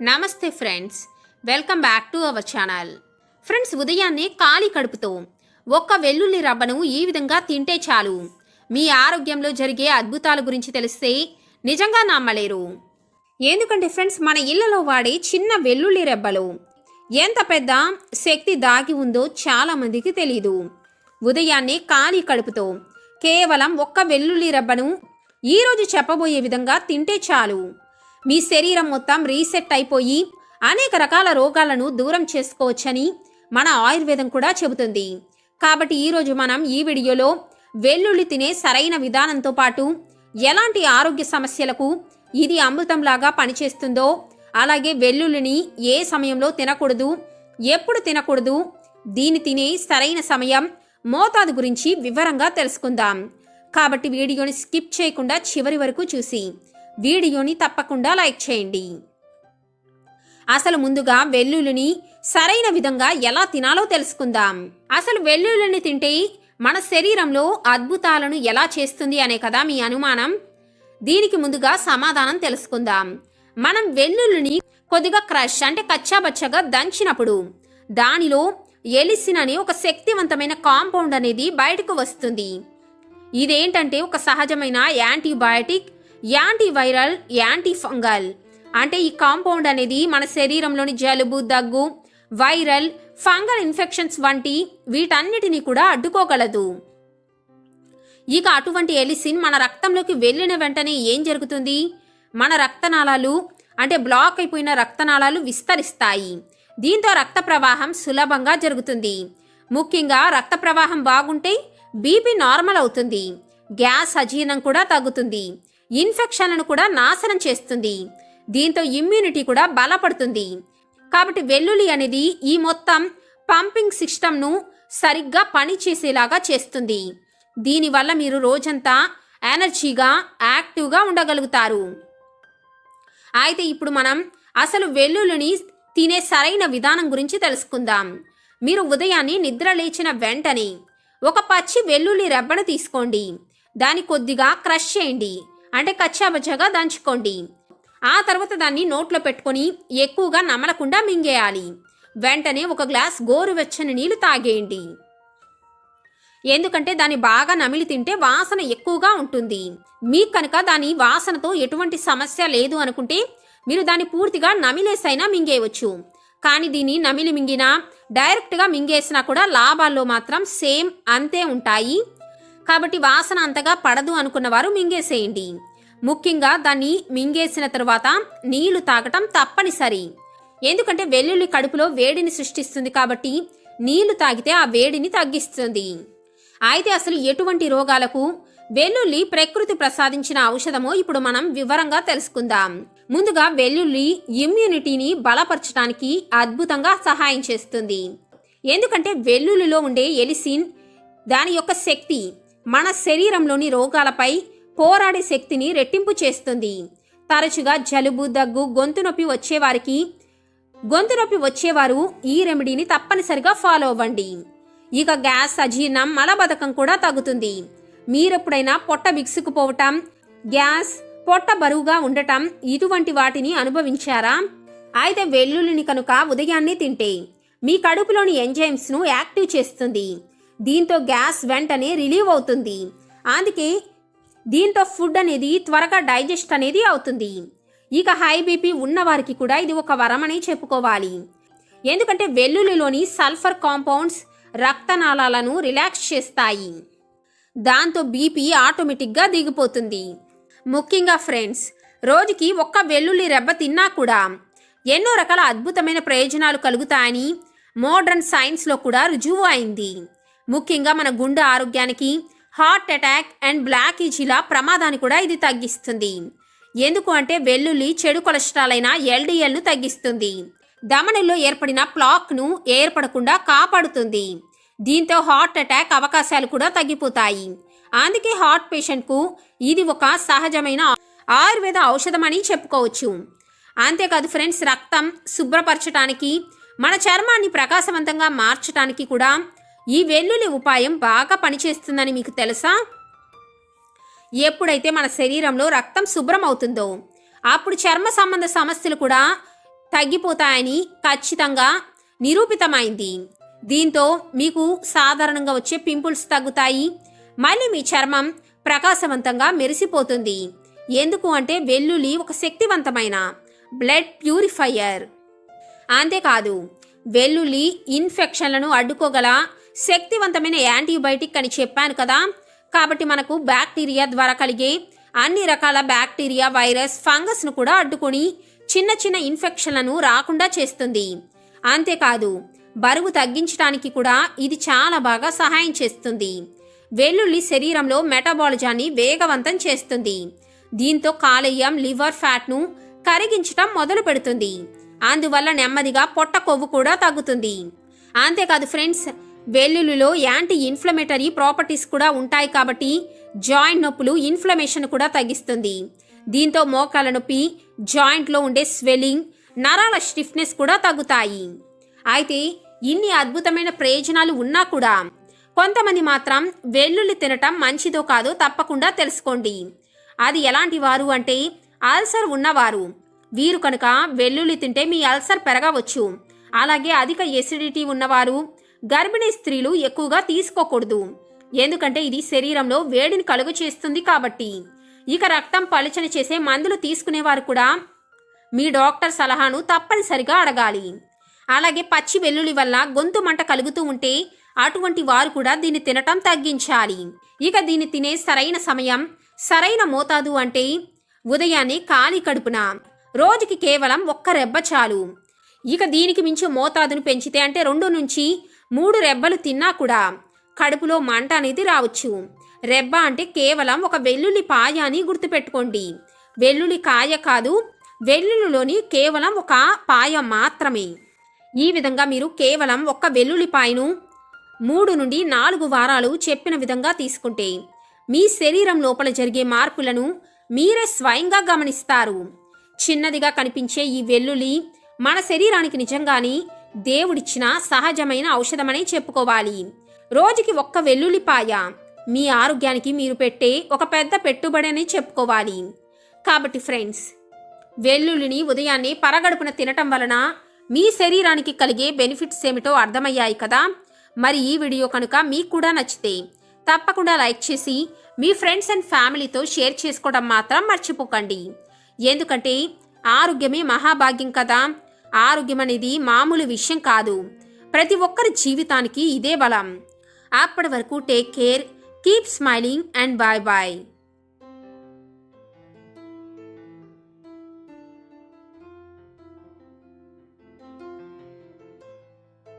నమస్తే friends welcome back to our channel. Friends ఉదయాన్నే ఖాళీ కడుపుతో ఒక్క వెల్లుల్లి రబ్బను ఈ విధంగా తింటే చాలు. మీ ఆరోగ్యంలో జరిగే అద్భుతాల గురించి తెలిస్తే నిజంగా నమ్మలేరు. ఎందుకంటే ఫ్రెండ్స్ మన ఇళ్ళలో వాడే చిన్న వెల్లుల్లి రెబ్బలు ఎంత పెద్ద శక్తి దాగి ఉందో చాలా మందికి తెలీదు. ఉదయాన్నే ఖాళీ కడుపుతో కేవలం ఒక్క వెల్లుల్లి రెబ్బను ఈరోజు చెప్పబోయే విధంగా తింటే చాలు. మీ శరీరం మొత్తం రీసెట్ అయిపోయి అనేక రకాల రోగాలను దూరం చేసుకోవచ్చని మన ఆయుర్వేదం కూడా చెబుతుంది. కాబట్టి ఈరోజు మనం ఈ వీడియోలో వెల్లుల్లి తినే సరైన విధానంతో పాటు ఎలాంటి ఆరోగ్య సమస్యలకు ఇది అమృతంలాగా పనిచేస్తుందో అలాగే వెల్లుల్లిని ఏ సమయంలో తినకూడదు ఎప్పుడు తినకూడదు దీని తినే సరైన సమయం మోతాదు గురించి వివరంగా తెలుసుకుందాం. కాబట్టి వీడియోని స్కిప్ చేయకుండా చివరి వరకు చూసి వీడియోని తప్పకుండా లైక్ చేయండి. అసలు ముందుగా వెల్లుల్లిని సరైన విధంగా ఎలా తినాలో తెలుసుకుందాం. అసలు వెల్లుల్లిని తింటే మన శరీరంలో అద్భుతాలను ఎలా చేస్తుంది అనే కదా మీ అనుమానం? దీనికి ముందుగా సమాధానం తెలుసుకుందాం. మనం వెల్లుల్లిని కొద్దిగా క్రష్ అంటే కచ్చాబచ్చగా దంచినప్పుడు దానిలో ఎలిసిన్ అనే ఒక శక్తివంతమైన కాంపౌండ్ అనేది బయటకు వస్తుంది. ఇదేంటంటే ఒక సహజమైన యాంటీబయాటిక్ యాంటీవైరల్ యాంటీ ఫంగల్ అంటే ఈ కాంపౌండ్ అనేది మన శరీరంలోని జలుబు దగ్గు వైరల్ ఫంగల్ ఇన్ఫెక్షన్స్ వంటి వీటన్నిటిని కూడా అడ్డుకోగలదు. ఇక అటువంటి ఎలిసిన్ మన రక్తంలోకి వెళ్ళిన వెంటనే ఏం జరుగుతుంది? మన రక్తనాళాలు అంటే బ్లాక్ అయిపోయిన రక్తనాళాలు విస్తరిస్తాయి. దీంతో రక్త ప్రవాహం సులభంగా జరుగుతుంది. ముఖ్యంగా రక్త ప్రవాహం బాగుంటే బీపీ నార్మల్ అవుతుంది. గ్యాస్ అజీర్ణం కూడా తగ్గుతుంది. ఇన్ఫెక్షన్లను కూడా నాశనం చేస్తుంది. దీంతో ఇమ్యూనిటీ కూడా బలపడుతుంది. కాబట్టి వెల్లుల్లి అనేది ఈ మొత్తం పంపింగ్ సిస్టమ్ను సరిగ్గా పనిచేసేలాగా చేస్తుంది. దీనివల్ల మీరు రోజంతా ఎనర్జీగా యాక్టివ్గా ఉండగలుగుతారు. అయితే ఇప్పుడు మనం అసలు వెల్లుల్లిని తినే సరైన విధానం గురించి తెలుసుకుందాం. మీరు ఉదయాన్నే నిద్ర లేచిన వెంటనే ఒక పచ్చి వెల్లుల్లి రెబ్బను తీసుకోండి. దాన్ని కొద్దిగా క్రష్ చేయండి. అంటే కచ్చాబచ్చాగా దంచుకోండి. ఆ తర్వాత దాన్ని నోట్లో పెట్టుకొని ఎక్కువగా నమలకుండా మింగేయాలి. వెంటనే ఒక గ్లాస్ గోరువెచ్చని నీళ్ళు తాగేయండి. ఎందుకంటే దాన్ని బాగా నమిలి తింటే వాసన ఎక్కువగా ఉంటుంది. మీకు కనుక దాని వాసనతో ఎటువంటి సమస్య లేదు అనుకుంటే మీరు దాన్ని పూర్తిగా నమిలేసైనా మింగేయవచ్చు. కానీ దీన్ని నమిలి మింగినా డైరెక్ట్గా మింగేసినా కూడా లాభాల్లో మాత్రం సేమ్ అంతే ఉంటాయి. కాబట్టి వాసన అంతగా పడదు అనుకున్న వారు మింగేసేయండి. ముఖ్యంగా దాన్ని మింగేసిన తరువాత నీళ్ళు తాగటం తప్పనిసరి. ఎందుకంటే వెల్లుల్లి కడుపులో వేడిని సృష్టిస్తుంది కాబట్టి నీళ్ళు తాగితే ఆ వేడిని తగ్గిస్తుంది. అయితే అసలు ఎటువంటి రోగాలకు వెల్లుల్లి ప్రకృతి ప్రసాదించిన ఔషధమో ఇప్పుడు మనం వివరంగా తెలుసుకుందాం. ముందుగా వెల్లుల్లి ఇమ్యూనిటీని బలపరచడానికి అద్భుతంగా సహాయం చేస్తుంది. ఎందుకంటే వెల్లుల్లిలో ఉండే ఎలిసిన్ దాని యొక్క శక్తి మన శరీరంలోని రోగాలపై పోరాడే శక్తిని రెట్టింపు చేస్తుంది. తరచుగా జలుబు దగ్గు గొంతు నొప్పి వచ్చేవారికి గొంతు నొప్పి వచ్చేవారు ఈ రెమెడీని తప్పనిసరిగా ఫాలో అవ్వండి. ఇక గ్యాస్ అజీర్ణం మలబద్ధకం కూడా తగ్గుతుంది. మీరెప్పుడైనా పొట్ట బిగుసుకుపోవటం గ్యాస్ పొట్ట బరువుగా ఉండటం ఇటువంటి వాటిని అనుభవించారా? అయితే వెల్లుల్లిని కనుక ఉదయాన్నే తింటే మీ కడుపులోని ఎంజైమ్స్ను యాక్టివ్ చేస్తుంది. దీంతో గ్యాస్ వెంటనే రిలీవ్ అవుతుంది. అందుకే దీంతో ఫుడ్ అనేది త్వరగా డైజెస్ట్ అనేది అవుతుంది. ఇక హై బీపీ ఉన్నవారికి కూడా ఇది ఒక వరమని చెప్పుకోవాలి. ఎందుకంటే వెల్లుల్లిలోని సల్ఫర్ కాంపౌండ్స్ రక్తనాళాలను రిలాక్స్ చేస్తాయి. దాంతో బీపీ ఆటోమేటిక్గా దిగిపోతుంది. ముఖ్యంగా ఫ్రెండ్స్ రోజుకి ఒక్క వెల్లుల్లి రెబ్బ తిన్నా కూడా ఎన్నో రకాల అద్భుతమైన ప్రయోజనాలు కలుగుతాయని మోడర్న్ సైన్స్లో కూడా రుజువు అయింది. ముఖ్యంగా మన గుండె ఆరోగ్యానికి హార్ట్ అటాక్ అండ్ బ్లాక్ ప్రమాదాన్ని కూడా ఇది తగ్గిస్తుంది. ఎందుకు అంటే వెల్లుల్లి చెడు కొలెస్ట్రాల్ అయిన ఎల్డిఎల్ను తగ్గిస్తుంది. దమనుల్లో ఏర్పడిన ప్లాక్ను ఏర్పడకుండా కాపాడుతుంది. దీంతో హార్ట్ అటాక్ అవకాశాలు కూడా తగ్గిపోతాయి. అందుకే హార్ట్ పేషెంట్కు ఇది ఒక సహజమైన ఆయుర్వేద ఔషధం అని చెప్పుకోవచ్చు. అంతేకాదు ఫ్రెండ్స్ రక్తం శుభ్రపరచడానికి మన చర్మాన్ని ప్రకాశవంతంగా మార్చడానికి కూడా ఈ వెల్లుల్లి ఉపాయం బాగా పనిచేస్తుందని మీకు తెలుసా? ఎప్పుడైతే మన శరీరంలో రక్తం శుభ్రం అవుతుందో అప్పుడు చర్మ సంబంధ సమస్యలు కూడా తగ్గిపోతాయని ఖచ్చితంగా నిరూపితమైంది. దీంతో మీకు సాధారణంగా వచ్చే పింపుల్స్ తగ్గుతాయి. మళ్ళీ మీ చర్మం ప్రకాశవంతంగా మెరిసిపోతుంది. ఎందుకు అంటే వెల్లుల్లి ఒక శక్తివంతమైన బ్లడ్ ప్యూరిఫైయర్. అంతేకాదు వెల్లుల్లి ఇన్ఫెక్షన్లను అడ్డుకోగల శక్తివంతమైన యాంటీబయాటిక్ అని చెప్పాను కదా. కాబట్టి మనకు బ్యాక్టీరియా ద్వారా కలిగే అన్ని రకాల బ్యాక్టీరియా వైరస్ ఫంగస్ను కూడా అడ్డుకొని చిన్న చిన్న ఇన్ఫెక్షన్లను రాకుండా చేస్తుంది. అంతేకాదు బరువు తగ్గించడానికి కూడా ఇది చాలా బాగా సహాయం చేస్తుంది. వెల్లుల్లి శరీరంలో మెటబాలిజాన్ని వేగవంతం చేస్తుంది. దీంతో కాలేయం లివర్ ఫ్యాట్ను కరిగించటం మొదలు పెడుతుంది. అందువల్ల నెమ్మదిగా పొట్ట కొవ్వు కూడా తగ్గుతుంది. అంతేకాదు ఫ్రెండ్స్ వెల్లుల్లిలో యాంటీ ఇన్ఫ్లమేటరీ ప్రాపర్టీస్ కూడా ఉంటాయి కాబట్టి జాయింట్ నొప్పులు ఇన్ఫ్లమేషన్ కూడా తగ్గిస్తుంది. దీంతో మోకాల నొప్పి జాయింట్లో ఉండే స్వెల్లింగ్ నరాల స్టిఫ్నెస్ కూడా తగ్గుతాయి. అయితే ఇన్ని అద్భుతమైన ప్రయోజనాలు ఉన్నా కూడా కొంతమంది మాత్రం వెల్లుల్లి తినటం మంచిదో కాదో తప్పకుండా తెలుసుకోండి. అది ఎలాంటి వారు అంటే అల్సర్ ఉన్నవారు. వీరు కనుక వెల్లుల్లి తింటే మీ అల్సర్ పెరగవచ్చు. అలాగే అధిక ఎసిడిటీ ఉన్నవారు గర్భిణీ స్త్రీలు ఎక్కువగా తీసుకోకూడదు. ఎందుకంటే ఇది శరీరంలో వేడిని కలుగు చేస్తుంది కాబట్టి. ఇక రక్తం పలుచన చేసే మందులు తీసుకునేవారు కూడా. మీ డాక్టర్ సలహాను తప్పనిసరిగా అడగాలి. అలాగే పచ్చి వెల్లుల్లి వల్ల గొంతు మంట కలుగుతూ ఉంటే అటువంటి వారు కూడా దీన్ని తినటం తగ్గించాలి. ఇక దీన్ని తినే సరైన సమయం సరైన మోతాదు అంటే ఉదయాన్నే ఖాళీ కడుపున. రోజుకి కేవలం ఒక్క రెబ్బ చాలు. ఇక దీనికి మించి మోతాదును పెంచితే అంటే రెండు నుంచి మూడు రెబ్బలు తిన్నా కూడా కడుపులో మంట అనేది రావచ్చు. రెబ్బ అంటే కేవలం ఒక వెల్లుల్లి పాయ అని గుర్తుపెట్టుకోండి. వెల్లుల్లి కాయ కాదు వెల్లుల్లిలోని కేవలం ఒక పాయ మాత్రమే. ఈ విధంగా మీరు కేవలం ఒక్క వెల్లుల్లిపాయను మూడు నుండి నాలుగు వారాలు చెప్పిన విధంగా తీసుకుంటే మీ శరీరం లోపల జరిగే మార్పులను మీరే స్వయంగా గమనిస్తారు. చిన్నదిగా కనిపించే ఈ వెల్లుల్లి మన శరీరానికి నిజంగానే దేవుడిచ్చిన సహజమైన ఔషధమనే చెప్పుకోవాలి. రోజుకి ఒక్క వెల్లుల్లిపాయ. మీ ఆరోగ్యానికి మీరు పెట్టే ఒక పెద్ద పెట్టుబడి అని చెప్పుకోవాలి. కాబట్టి ఫ్రెండ్స్ వెల్లుల్లిని ఉదయాన్నే పరగడుపున తినటం వలన మీ శరీరానికి కలిగే బెనిఫిట్స్ ఏమిటో అర్థమయ్యాయి కదా? మరి ఈ వీడియో కనుక మీకు కూడా నచ్చితే తప్పకుండా లైక్ చేసి మీ ఫ్రెండ్స్ అండ్ ఫ్యామిలీతో షేర్ చేసుకోవడం మాత్రం మర్చిపోకండి. ఎందుకంటే ఆరోగ్యమే మహాభాగ్యం కదా? ఆరోగ్యం అనేది మామూలు విషయం కాదు. ప్రతి ఒక్కరి జీవితానికి ఇదే బలం. అప్పటి వరకు take care keep smiling and bye bye